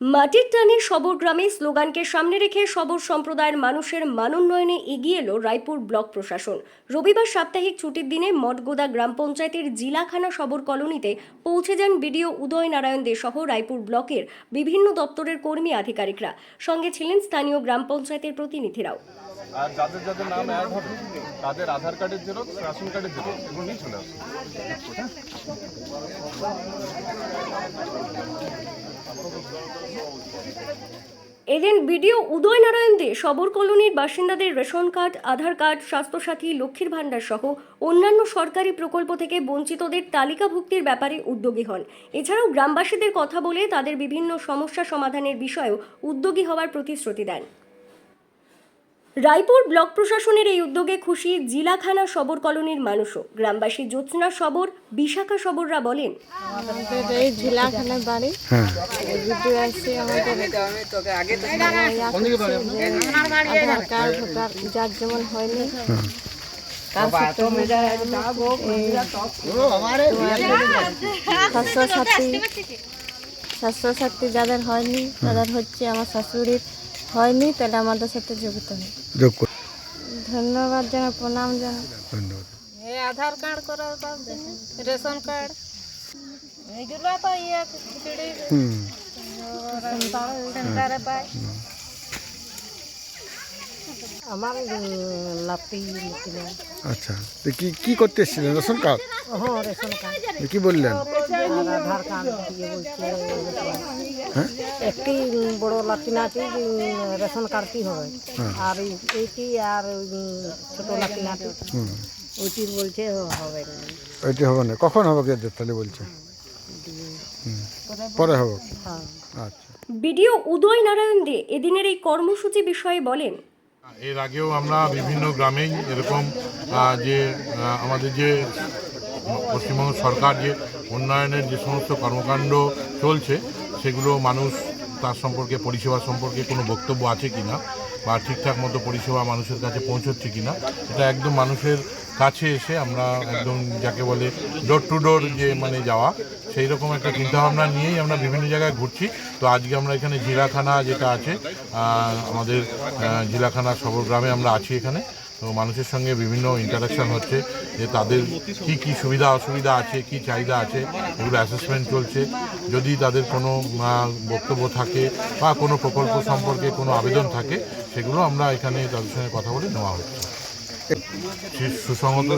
মাটির টানে সবর গ্রামে স্লোগানকে সামনে রেখে সবর সম্প্রদায়ের মানুষের মানোন্নয়নে এগিয়ে এলো রায়পুর ব্লক প্রশাসন। রবিবার সাপ্তাহিক ছুটির দিনে মঠগোদা গ্রাম পঞ্চায়েতের জিলাখানা সবর কলোনিতে পৌঁছে যান বিডিও উদয় নারায়ণ দে সহ রায়পুর ব্লকের বিভিন্ন দপ্তরের কর্মী আধিকারিকরা। সঙ্গে ছিলেন স্থানীয় গ্রাম পঞ্চায়েতের প্রতিনিধিরাও। আর যাদের যাদের নাম অ্যাড হবে তাদের আধার কার্ডের জেরক্স, রেশন কার্ডের জেরক্স, এগুলো নিয়ে চলে আসবে এদিন বিডিও উদয় নারায়ণ দে, সবর কলোনির বাসিন্দাদের ration card, Aadhaar card, Swasthyasathi, লক্ষ্মীর ভাণ্ডার সহ অন্যান্য সরকারি প্রকল্প থেকে বঞ্চিতদের তালিকাভুক্তির ব্যাপারে উদ্যোগী হন। এছাড়াও গ্রামবাসীদের কথা বলে তাদের বিভিন্ন সমস্যা সমাধানের বিষয়েও উদ্যোগী হওয়ার প্রতিশ্রুতি দেন। রায়পুর ব্লক প্রশাসনের এই উদ্যোগে খুশি জিলাখানা সবর কলোনির মানুষও। গ্রামবাসী জ্যোৎস্না সবর বিশাখা সবররা বলেন আমাদের এই ঝিলাখানে বাড়ি। ভিডিও আসছে আমাদের। আধার কার্ড ভোটার যার যেমন হয়নি। তার সাথে স্বাস্থ্য স্বাস্থ্য যাদের হয়নি তাদের হচ্ছে আমার শাশুড়ির হয়নি তাহলে আমাদের সাথে যুক্ত হয় যোগ করে। ধন্যবাদ জানা প্রণাম জানা ধন্যবাদ। এই আধার কার্ড করার পর রেশন কার্ড। এগুলো তো ইয়ে খিচুড়ি হুম। সেন্টারে আমার লাপি আচ্ছা তো কি কি করতে এসেছিলেন? Ration card? হ্যাঁ রেশন কার্ড। কি বললেন? আধার কার্ড দিয়ে হ্যাঁ? একটি বড় আছে যে রেশন কার্ডটি হবে। আর এই- এইটি আর ছোট আছে হুম। ওইটি বলছে হবে ওইটি হবে না। কখন হবে কি তাহলে বলছে? হুম। পরে হবে। হ্যাঁ। আচ্ছা। বিডিও উদয় নারায়ণ দে এদিনের এই কর্মসূচি বিষয়ে বলেন এর আগেও আমরা বিভিন্ন গ্রামেই এরকম যে আমাদের যে পশ্চিমবঙ্গ সরকার যে উন্নয়নের যে সমস্ত কর্মকাণ্ড চলছে, সেগুলো মানুষ তার সম্পর্কে, পরিষেবা সম্পর্কে কোনো বক্তব্য আছে কিনা বা ঠিকঠাক মতো পরিষেবা মানুষের কাছে পৌঁছচ্ছে কিনা, এটা একদম মানুষের কাছে এসে আমরা একদম যাকে বলে ডোর টু ডোর যে মানে যাওয়া সেই রকম একটা চিন্তাভাবনা নিয়েই আমরা বিভিন্ন জায়গায় ঘুরছি। তো আজকে আমরা এখানে জিরাখানা যেটা আছে আমাদের জিলাখানা সবর গ্রামে আমরা আছি এখানে। তো মানুষের সঙ্গে বিভিন্ন ইন্টারাকশান হচ্ছে যে তাদের কি কি সুবিধা অসুবিধা আছে কি চাহিদা আছে এগুলো অ্যাসেসমেন্ট চলছে। যদি তাদের কোনো বক্তব্য থাকে বা কোনো প্রকল্প সম্পর্কে কোনো আবেদন থাকে সেগুলো আমরা এখানে তাদের সঙ্গে কথা বলে নেওয়া হচ্ছে। সুসংহত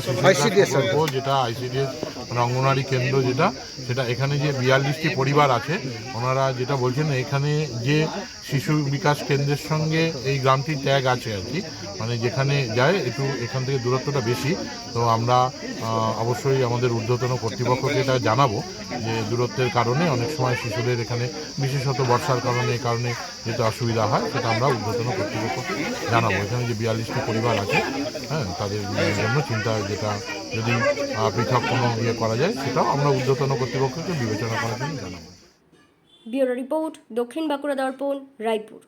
প্রকল্প যেটা আইসিডিএস মানে অঙ্গনওয়াড়ি কেন্দ্র যেটা, সেটা এখানে যে বিয়াল্লিশটি পরিবার আছে, ওনারা যেটা বলছেন, এখানে যে শিশু বিকাশ কেন্দ্রের সঙ্গে এই গ্রামটির ট্যাগ আছে আর কি মানে যেখানে যায় একটু এখান থেকে দূরত্বটা বেশি। তো আমরা অবশ্যই আমাদের ঊর্ধ্বতন কর্তৃপক্ষকে এটা জানাব যে দূরত্বের কারণে অনেক সময় শিশুদের এখানে বিশেষত বর্ষার কারণে, এই কারণে যেটা অসুবিধা হয়, সেটা আমরা ঊর্ধ্বতন কর্তৃপক্ষকে জানাব। এখানে যে বিয়াল্লিশটি পরিবার আছে হ্যাঁ তাদের জন্য চিন্তা যেটা যদি পৃথক কোনো ইয়ে করা যায়, সেটাও আমরা উদ্যতন কর্তৃপক্ষকে বিবেচনা করার জন্য জানাব। ব্যুরো রিপোর্ট, দক্ষিণ বাঁকুড়া দর্পণ, রায়পুর।